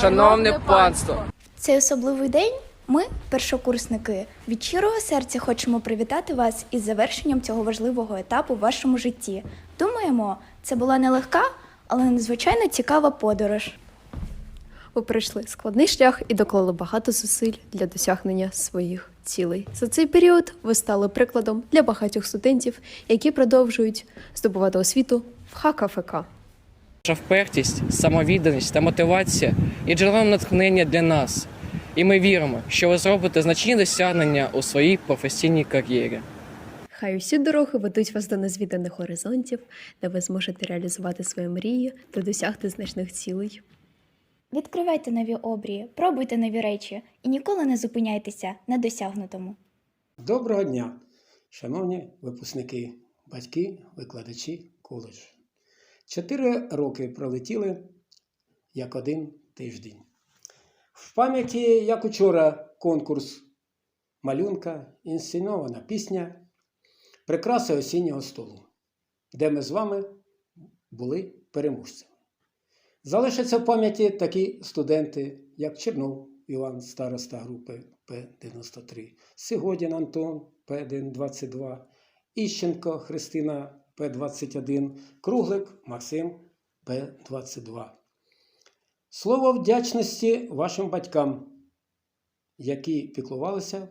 Шановне панство! Цей особливий день ми, першокурсники, від щирого серця хочемо привітати вас із завершенням цього важливого етапу в вашому житті. Думаємо, це була нелегка, але надзвичайно цікава подорож. Ви пройшли складний шлях і доклали багато зусиль для досягнення своїх цілей. За цей період ви стали прикладом для багатьох студентів, які продовжують здобувати освіту в ХКФК. Ваша впертість, самовідданість та мотивація є джерелом натхнення для нас. І ми віримо, що ви зробите значні досягнення у своїй професійній кар'єрі. Хай усі дороги ведуть вас до незвіданих горизонтів, де ви зможете реалізувати свої мрії та досягти значних цілей. Відкривайте нові обрії, пробуйте нові речі і ніколи не зупиняйтеся на досягнутому. Доброго дня, шановні випускники, батьки, викладачі коледжу. Чотири роки пролетіли як один тиждень. В пам'яті, як учора, конкурс малюнка, інсценована пісня Прикраси осіннього столу, де ми з вами були переможцями. Залишаться в пам'яті такі студенти, як Чернов Іван, староста групи П-93, Сигодін Антон П-122, Іщенко Христина П-21, Круглик Максим П-22. Слово вдячності вашим батькам, які піклувалися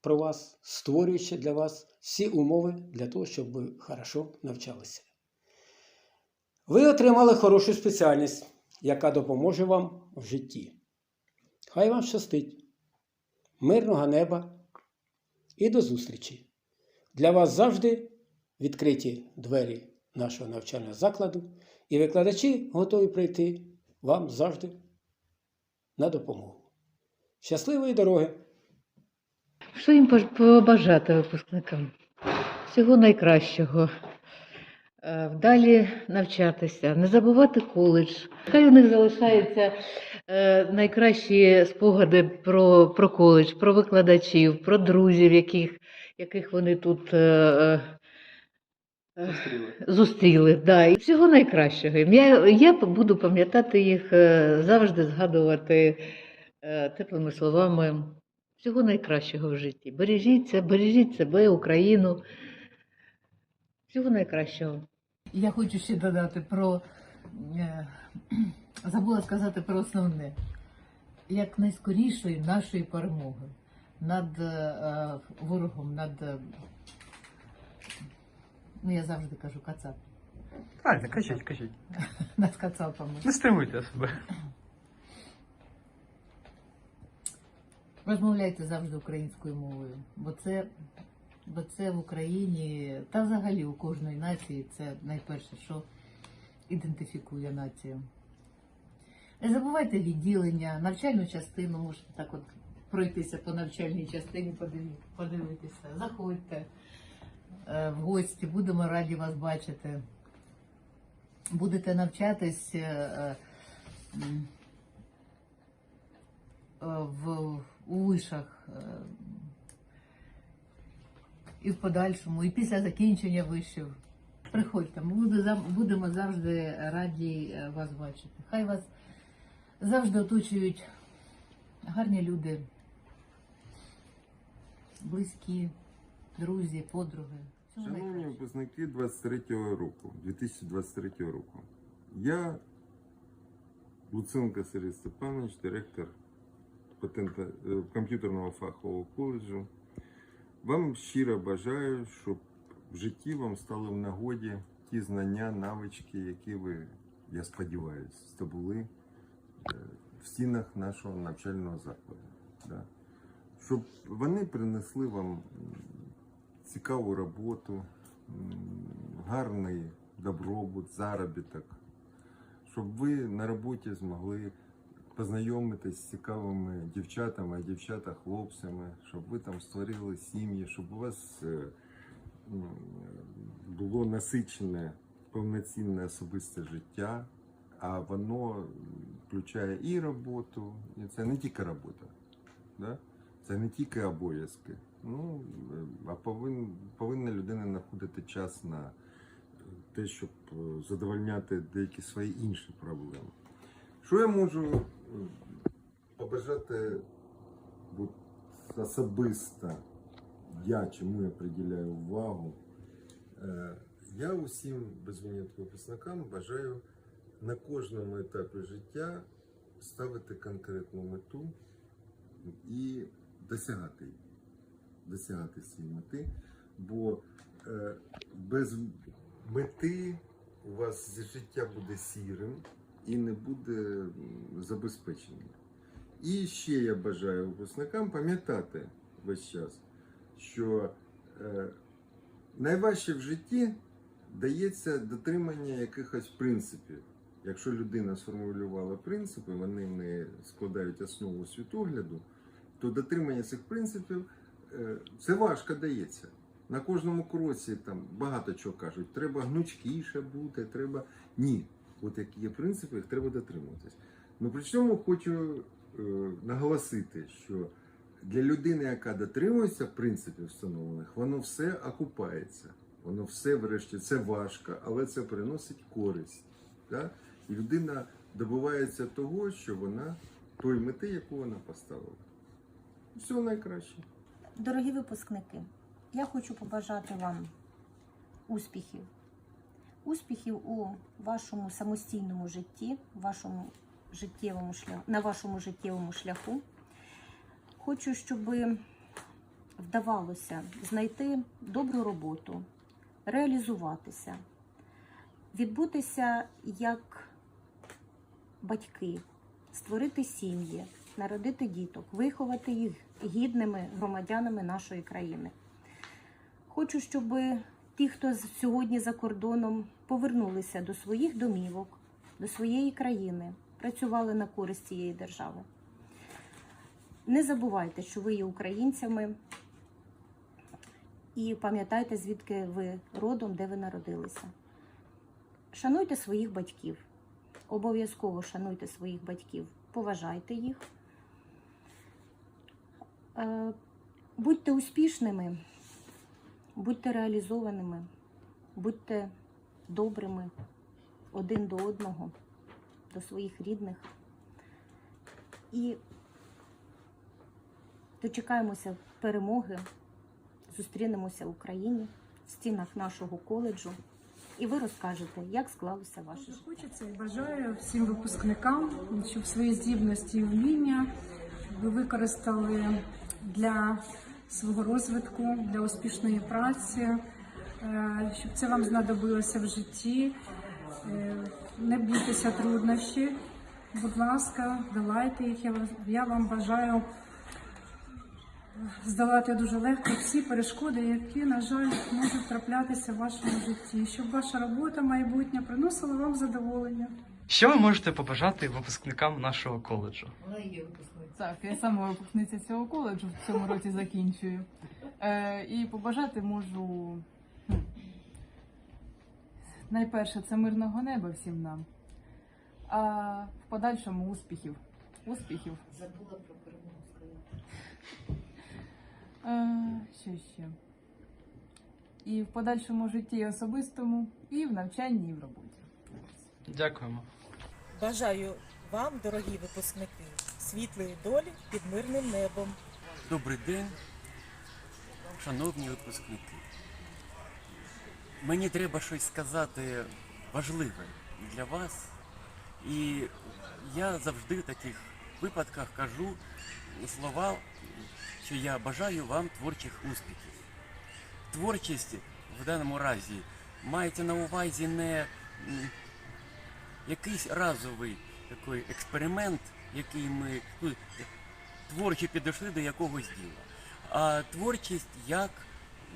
про вас, створюючи для вас всі умови для того, щоб ви хорошо навчалися. Ви отримали хорошу спеціальність, яка допоможе вам в житті. Хай вам щастить, мирного неба і до зустрічі! Для вас завжди відкриті двері нашого навчального закладу, і викладачі готові прийти вам завжди на допомогу. Щасливої дороги! Що їм побажати випускникам? Всього найкращого. Е, Вдалі навчатися, не забувати коледж. Хай у них залишаються е, найкращі спогади про, про коледж, про викладачів, про друзів, яких, яких вони тут е, зустріли. Да. І всього найкращого. Я, я буду пам'ятати їх, е, завжди згадувати е, теплими словами. Всього найкращого в житті. Бережіться, бережіть себе, Україну. Всього найкращого. Я хочу ще додати про е, забула сказати про основне. Як найскорішої нашої перемоги над ворогом, над ну я завжди кажу кацап, Правильно, кажіть, кажіть. над кацапами. Не стримуйте себе. Розмовляйте завжди українською мовою, бо це, бо це в Україні та взагалі у кожної нації це найперше, що ідентифікує націю. Не забувайте відділення, навчальну частину, можете так от пройтися по навчальній частині, подивитися. Заходьте в гості, будемо раді вас бачити. Будете навчатись. е, е, е, в у вишах е, і в подальшому, і після закінчення вишів. Приходьте, ми будемо завжди раді е, вас бачити. Хай вас завжди оточують гарні люди, близькі, друзі, подруги. Шановні випускники 23-го року, 2023 року. Я Луценко Сергій Степанович, директор патента е, комп'ютерного фахового коледжу. Вам щиро бажаю, щоб в житті вам стали в нагоді ті знання, навички, які ви, я сподіваюся, здобули е, в стінах нашого навчального закладу. Да. Щоб вони принесли вам цікаву роботу, гарний добробут, заробіток, щоб ви на роботі змогли познайомитись з цікавими дівчатами, а дівчата хлопцями, щоб ви там створили сім'ї, щоб у вас е, було насичене, повноцінне особисте життя, а воно включає і роботу, і це не тільки робота. Да? Це не тільки обов'язки. Ну, е, а повин, повинна людина знаходити час на те, щоб е, задовольняти деякі свої інші проблеми. Що я можу побажати от, особисто я чому я приділяю увагу. Е, Я усім без винятку випускникам бажаю на кожному етапі життя ставити конкретну мету і досягати її. Досягати цієї мети, бо е, без мети у вас життя буде сірим і не буде забезпеченим. І ще я бажаю випускникам пам'ятати весь час, що е, найважче в житті дається дотримання якихось принципів. Якщо людина сформулювала принципи, вони не складають основу світогляду, то дотримання цих принципів це важко дається. На кожному кроці там багато чого кажуть, треба гнучкіше бути, треба. Ні. От які є принципи, їх треба дотримуватись. Ну при цьому хочу е, наголосити, що для людини, яка дотримується принципів встановлених, воно все окупається. Воно все, врешті, це важко, але це приносить користь. Да? І людина добувається того, що вона той мети, яку вона поставила. Всього найкраще. Дорогі випускники, я хочу побажати вам успіхів. Успіхів у вашому самостійному житті, вашому життєвому шляху, на вашому життєвому шляху. Хочу, щоб вдавалося знайти добру роботу, реалізуватися, відбутися як батьки, створити сім'ї, народити діток, виховати їх гідними громадянами нашої країни. Хочу, щоб ті, хто сьогодні за кордоном, повернулися до своїх домівок, до своєї країни, працювали на користь цієї держави. Не забувайте, що ви є українцями, і пам'ятайте, звідки ви родом, де ви народилися. Шануйте своїх батьків. Обов'язково шануйте своїх батьків, поважайте їх. Е, Будьте успішними, будьте реалізованими, будьте добрими один до одного, до своїх рідних. І дочекаємося перемоги, зустрінемося в Україні в стінах нашого коледжу, і ви розкажете, як склалося ваше життя. Хочеться і бажаю всім випускникам, щоб свої здібності і вміння ви використали для свого розвитку, для успішної праці, е, щоб це вам знадобилося в житті. Е, Не бійтеся труднощів. Будь ласка, долайте їх. Я вам бажаю здолати дуже легко всі перешкоди, які, на жаль, можуть траплятися в вашому житті, щоб ваша робота майбутня приносила вам задоволення. Що ви можете побажати випускникам нашого коледжу? Так, я сама випускниця цього коледжу в цьому році закінчую. Е, і побажати можу хм, найперше це мирного неба всім нам, а в подальшому успіхів. Успіхів. Забула про перемогу сказати. Е, що ще? І в подальшому житті особистому, і в навчанні, і в роботі. Дякуємо. Бажаю вам, дорогі випускники, світлої долі під мирним небом. Добрий день, шановні випускники. Мені треба щось сказати важливе для вас. І я завжди в таких випадках кажу слова, що я бажаю вам творчих успіхів. Творчість в даному разі мається на увазі не якийсь разовий такий експеримент, який ми ну, творчо підійшли до якогось діла. А творчість як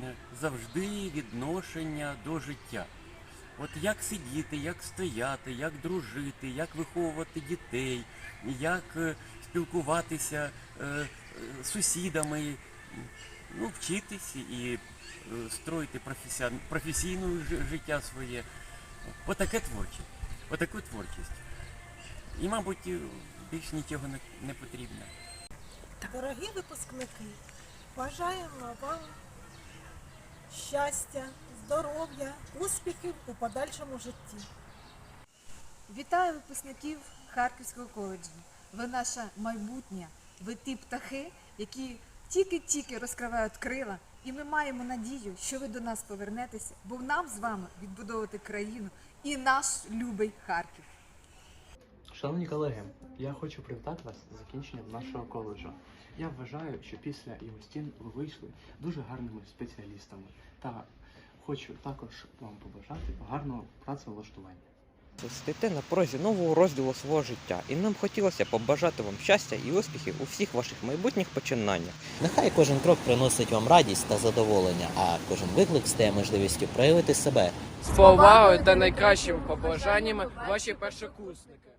е, завжди відношення до життя. От як сидіти, як стояти, як дружити, як виховувати дітей, як е, спілкуватися е, з сусідами, ну, вчитись і строїти професійне життя своє. Отаке творче, отаку творчість. І, мабуть, більш нічого не, не потрібно. Дорогі випускники, бажаємо вам щастя, здоров'я, успіхів у подальшому житті. Вітаю випускників Харківського коледжу. ви наше майбутнє, ви ті птахи, які тільки-тільки розкривають крила, і ми маємо надію, що ви до нас повернетеся, бо нам з вами відбудовувати країну і наш любий Харків. Шановні колеги, я хочу привітати вас з закінченням нашого коледжу. Я вважаю, що після його стін ви вийшли дуже гарними спеціалістами та хочу також вам побажати гарного працевлаштування. Стоїте на порозі нового розділу свого життя, і нам хотілося побажати вам щастя і успіхів у всіх ваших майбутніх починаннях. Нехай кожен крок приносить вам радість та задоволення, а кожен виклик стає можливістю проявити себе. З повагою та найкращими побажаннями ваші першокурсники.